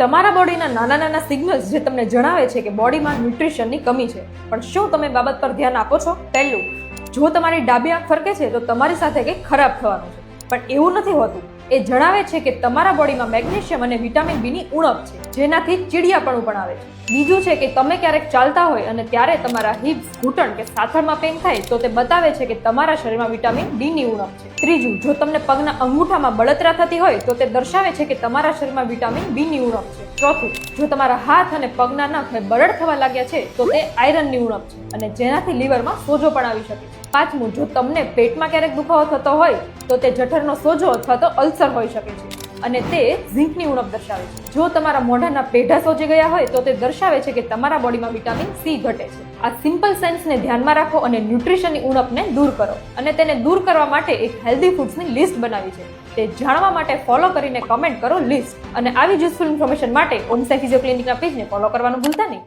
તમારા બોડીના નાના નાના સિગ્નલ્સ જે તમને જણાવે છે કે બોડીમાં ન્યુટ્રિશનની કમી છે. પણ શું તમે બાબત પર ધ્યાન આપો છો? પહેલું જો તમારી ડાબી આંખ ફરકે છે, તો તમારી સાથે કંઈક ખરાબ થવાનું છે. પણ એવું નથી હોતું. એ જણાવે છે કે તમારા બોડીમાં મેગ્નેશિયમ અને વિટામિન બી ની ઉણપ છે, જેનાથી ચીડિયાપણું પણ આવે છે. બીજું છે કે તમે ક્યારેક ચાલતા હોય અને ત્યારે તમારા હિપ્સ ઘૂંટણ કે સાથળમાં પેન થાય, તો તે બતાવે છે કે તમારા શરીરમાં વિટામિન ડી ની ઉણપ છે. ત્રીજું, જો તમને પગના અંગૂઠામાં બળતરા થતી હોય, તો તે દર્શાવે છે કે તમારા શરીરમાં વિટામિન બી ની ઉણપ છે. ચોથું, જો તમારા હાથ અને પગના નખ બરડ થવા લાગ્યા છે, તો તે આયરનની ઉણપ છે અને જેનાથી લીવરમાં સોજો પણ આવી શકે છે. પાંચમું, જો તમને પેટમાં ક્યારેક દુખાવો થતો હોય, તો તે જઠરનો સોજો અથવા તો અલ્સર હોઈ શકે છે. અને તે ઝીંકની ઉણપ દર્શાવે છે. જો તમારા મોઢાના પેઢા સોજી ગયા હોય, તો તે દર્શાવે છે કે તમારા બોડીમાં વિટામિન સી ઘટે છે. આ સિમ્પલ સેન્સને ધ્યાનમાં રાખો અને ન્યુટ્રિશનની ઉણપને દૂર કરો. અને તેને દૂર કરવા માટે એક હેલ્ધી ફૂડ્સની લિસ્ટ બનાવી છે. તે જાણવા માટે ફોલો કરીને કમેન્ટ કરો લિસ્ટ અને આવી યુઝફુલ ઇન્ફોર્મેશન માટે ઓનસાઈ ફિઝિયો ક્લિનિકના પેજને ફોલો કરવાનું ભૂલતા નહીં.